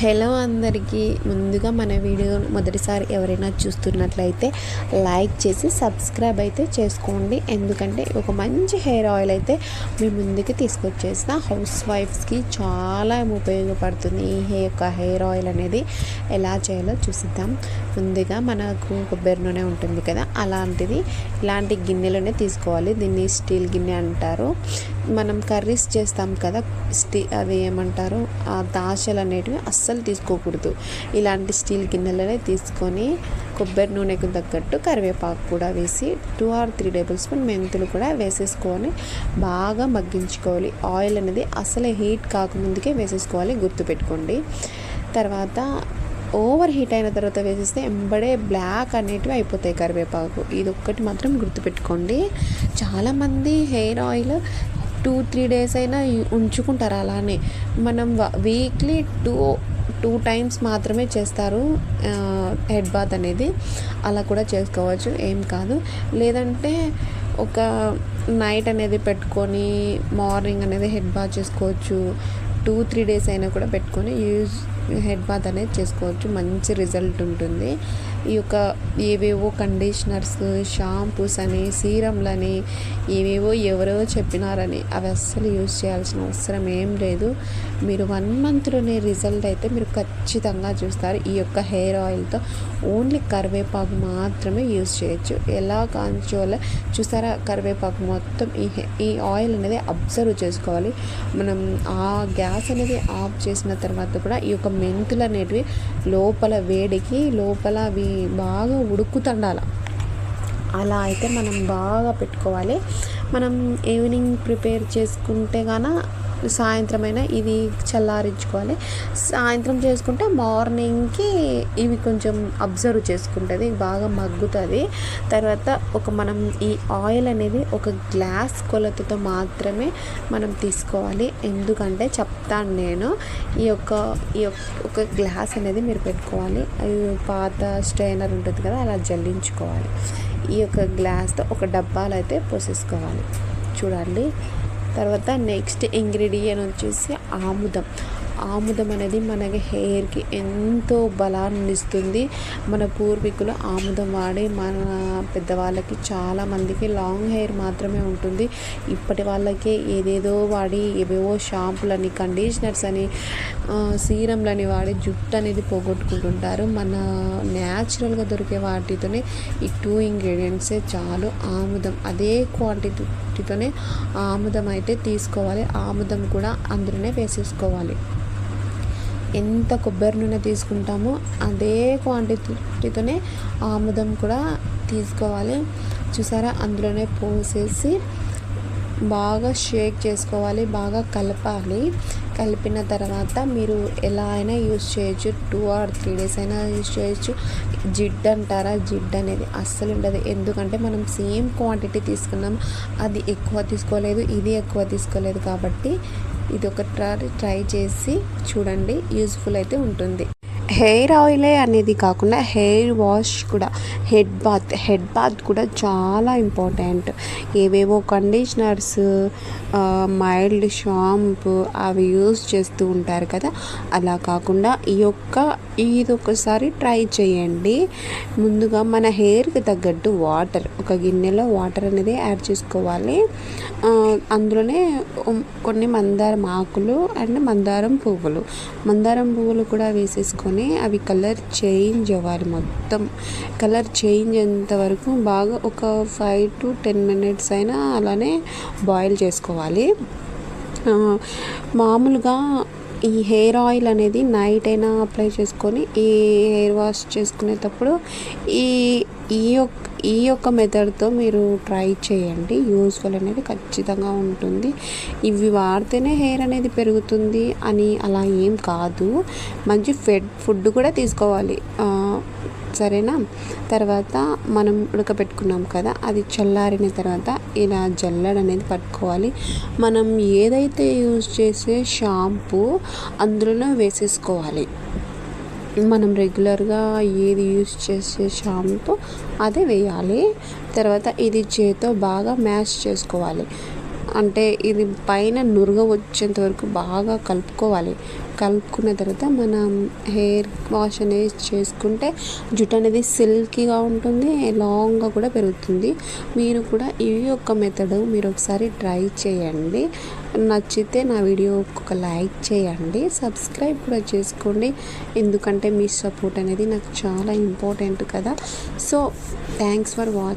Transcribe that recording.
Hello అందరికీ. ముందుగా మన వీడియో మొదటిసారి ఎవరైనా చూస్తున్నట్లయితే లైక్ చేసి సబ్స్క్రైబ్ అయితే చేసుకోండి. ఎందుకంటే ఒక మంచి హెయిర్ ఆయిల్ అయితే మీ ముందుకి తీసుకొచ్చేసిన హౌస్ వైఫ్స్కి చాలా ఉపయోగపడుతుంది. ఈ హె యొక్క హెయిర్ ఆయిల్ అనేది ఎలా చేయాలో చూసిద్దాం. ముందుగా మనకు కొబ్బరి నూనె ఉంటుంది కదా అలాంటిది ఇలాంటి గిన్నెలోనే తీసుకోవాలి. దీన్ని స్టీల్ గిన్నె అంటారు. మనం కర్రీస్ చేస్తాం కదా స్టీ అది ఏమంటారు? ఆ దాశలు అనేటివి అస్సలు తీసుకోకూడదు. ఇలాంటి స్టీల్ గిన్నెలనే తీసుకొని కొబ్బరి నూనెకు తగ్గట్టు కరివేపాకు కూడా వేసి two or three table spoon మెంతులు కూడా వేసేసుకొని బాగా మగ్గించుకోవాలి. ఆయిల్ అనేది అసలే హీట్ కాకముందుకే వేసేసుకోవాలి గుర్తుపెట్టుకోండి. తర్వాత ఓవర్ హీట్ అయిన తర్వాత వేసేస్తే ఎంబడే బ్లాక్ అనేటివి అయిపోతాయి కరివేపాకు. ఇది ఒక్కటి మాత్రం గుర్తుపెట్టుకోండి. చాలామంది hair oil two three days అయినా ఉంచుకుంటారు అలానే. మనం వీక్లీ టూ టూ టైమ్స్ మాత్రమే చేస్తారు హెడ్ బాత్ అనేది. అలా కూడా చేసుకోవచ్చు ఏం కాదు. లేదంటే ఒక నైట్ అనేది పెట్టుకొని మార్నింగ్ అనేది హెడ్ బాత్ చేసుకోవచ్చు. టూ త్రీ డేస్ అయినా కూడా పెట్టుకొని యూజ్ హెడ్ బాత్ అనేది చేసుకోవచ్చు. మంచి రిజల్ట్ ఉంటుంది. ఈ యొక్క ఏవేవో కండిషనర్స్ షాంపూస్ అని సీరంలని ఏవేవో ఎవరో చెప్పినారని అవి అస్సలు యూజ్ చేయాల్సిన అవసరం ఏం లేదు. మీరు వన్ మంత్లోనే రిజల్ట్ అయితే మీరు ఖచ్చితంగా చూస్తారు. ఈ యొక్క హెయిర్ ఆయిల్తో ఓన్లీ కరివేపాకు మాత్రమే యూజ్ చేయొచ్చు. ఎలా కాంచోలో చూసారా కరివేపాకు మొత్తం ఈ హె- ఈ ఆయిల్ అనేది అబ్జర్వ్ చేసుకోవాలి. మనం ఆ గ్యాస్ అనేది ఆఫ్ చేసిన తర్వాత కూడా ఈ యొక్క మెంతులు అనేటివి లోపల వేడికి లోపల అవి బాగా ఉడుకుతండాల అలా అయితే మనం బాగా పెట్టుకోవాలి. మనం ఈవినింగ్ ప్రిపేర్ చేసుకుంటే గాన సాయంత్రం అయినా ఇది చల్లారించుకోవాలి. సాయంత్రం చేసుకుంటే మార్నింగ్కి ఇవి కొంచెం అబ్జర్వ్ చేసుకుంటుంది బాగా మగ్గుతుంది. తర్వాత ఒక మనం ఈ ఆయిల్ అనేది ఒక గ్లాస్ కొలతతో మాత్రమే మనం తీసుకోవాలి. ఎందుకంటే చెప్తాను నేను ఈ యొక్క ఈ యొక్క ఒక గ్లాస్ అనేది మీరు పెట్టుకోవాలి. పాత స్ట్రైనర్ ఉంటుంది కదా అలా జల్లించుకోవాలి. ఈ యొక్క గ్లాస్తో ఒక డబ్బాలు అయితే పోసేసుకోవాలి. చూడండి. తర్వాత నెక్స్ట్ ఇంగ్రీడియంట్ వచ్చేసి ఆముదం. ఆముదం అనేది మనకి హెయిర్కి ఎంతో బలాన్ని ఇస్తుంది మన పూర్వీకులు ఆముదం వాడి మన పెద్దవాళ్ళకి చాలామందికి లాంగ్ హెయిర్ మాత్రమే ఉంటుంది. ఇప్పటి వాళ్ళకే ఏదేదో వాడి ఏవేవో షాంపులని కండిషనర్స్ అని సీరంలని వాడి జుట్టు అనేది పోగొట్టుకుంటుంటారు. మన న్యాచురల్గా దొరికే వాటితోనే ఈ టూ ఇంగ్రీడియంట్సే చాలు. ఆముదం అదే క్వాంటిటీతోనే ఆముదం అయితే తీసుకోవాలి. ఆముదం కూడా అందులోనే వేసేసుకోవాలి. ఎంత కొబ్బరి నూనె తీసుకుంటామో అదే క్వాంటిటీతోనే ఆముదం కూడా తీసుకోవాలి. చూసారా? అందులోనే పోసేసి బాగా షేక్ చేసుకోవాలి బాగా కలపాలి. కలిపిన తర్వాత మీరు ఎలా అయినా యూజ్ చేయొచ్చు. టూ ఆర్ త్రీ డేస్ అయినా యూజ్ చేయొచ్చు. జిడ్ అంటారా? జిడ్ అనేది అస్సలు ఉండదు. ఎందుకంటే మనం సేమ్ క్వాంటిటీ తీసుకున్నాం. అది ఎక్కువ తీసుకోలేదు ఇది ఎక్కువ తీసుకోలేదు కాబట్టి ఇది ఒక ట్రై చేసి చూడండి. యూజ్ఫుల్ అయితే ఉంటుంది. హెయిర్ ఆయిలే అనేది కాకుండా హెయిర్ వాష్ కూడా హెడ్ బాత్ హెడ్ బాత్ కూడా చాలా ఇంపార్టెంట్. ఏవేవో కండిషనర్స్ మైల్డ్ షాంపూ అవి యూస్ చేస్తూ ఉంటారు కదా. అలా కాకుండా ఈ యొక్క ఇది ఒకసారి ట్రై చేయండి. ముందుగా మన హెయిర్కి తగ్గట్టు వాటర్ ఒక గిన్నెలో వాటర్ అనేది యాడ్ చేసుకోవాలి. అందులోనే కొన్ని మందారం ఆకులు అండ్ మందారం పువ్వులు. మందారం పువ్వులు కూడా వేసేసుకొని అవి కలర్ చేంజ్ అవ్వాలి మొత్తం. కలర్ చేంజ్ అయ్యేంత వరకు బాగా ఒక ఫైవ్ టు టెన్ మినిట్స్ అయినా అలానే బాయిల్ చేసుకోవాలి. మామూలుగా ఈ హెయిర్ ఆయిల్ అనేది నైట్ అయినా అప్లై చేసుకొని ఈ హెయిర్ వాష్ చేసుకునేటప్పుడు ఈ ఈ యొక్క ఈ యొక్క మెథడ్తో మీరు ట్రై చేయండి. యూస్ఫుల్ అనేది ఖచ్చితంగా ఉంటుంది. ఇవి వాడితేనే హెయిర్ అనేది పెరుగుతుంది అని అలా ఏం కాదు. మంచి ఫెడ్ ఫుడ్ కూడా తీసుకోవాలి. సరేనా? తర్వాత మనం ఉడకబెట్టుకున్నాం కదా అది చల్లారిన తర్వాత ఇలా జల్లడ అనేది పట్టుకోవాలి. మనం ఏదైతే యూజ్ చేసే షాంపూ అందులోనే వేసేసుకోవాలి. మనం రెగ్యులర్గా ఏది యూజ్ చేసే షాంపూ అదే వేయాలి. తర్వాత ఇది చేతో బాగా మ్యాష్ చేసుకోవాలి. అంటే ఇది పైన నురుగ వచ్చేంత వరకు బాగా కలుపుకోవాలి. కలుపుకున్న తర్వాత మనం హెయిర్ వాష్ అనేది చేసుకుంటే జుట్టు అనేది సిల్కీగా ఉంటుంది లాంగ్గా కూడా పెరుగుతుంది. మీరు కూడా ఈ యొక్క మెథడ్ మీరు ఒకసారి ట్రై చేయండి. నచ్చితే నా వీడియో ఒక లైక్ చేయండి. సబ్స్క్రైబ్ కూడా చేసుకోండి. ఎందుకంటే మీ సపోర్ట్ అనేది నాకు చాలా ఇంపార్టెంట్ కదా. So thanks for watch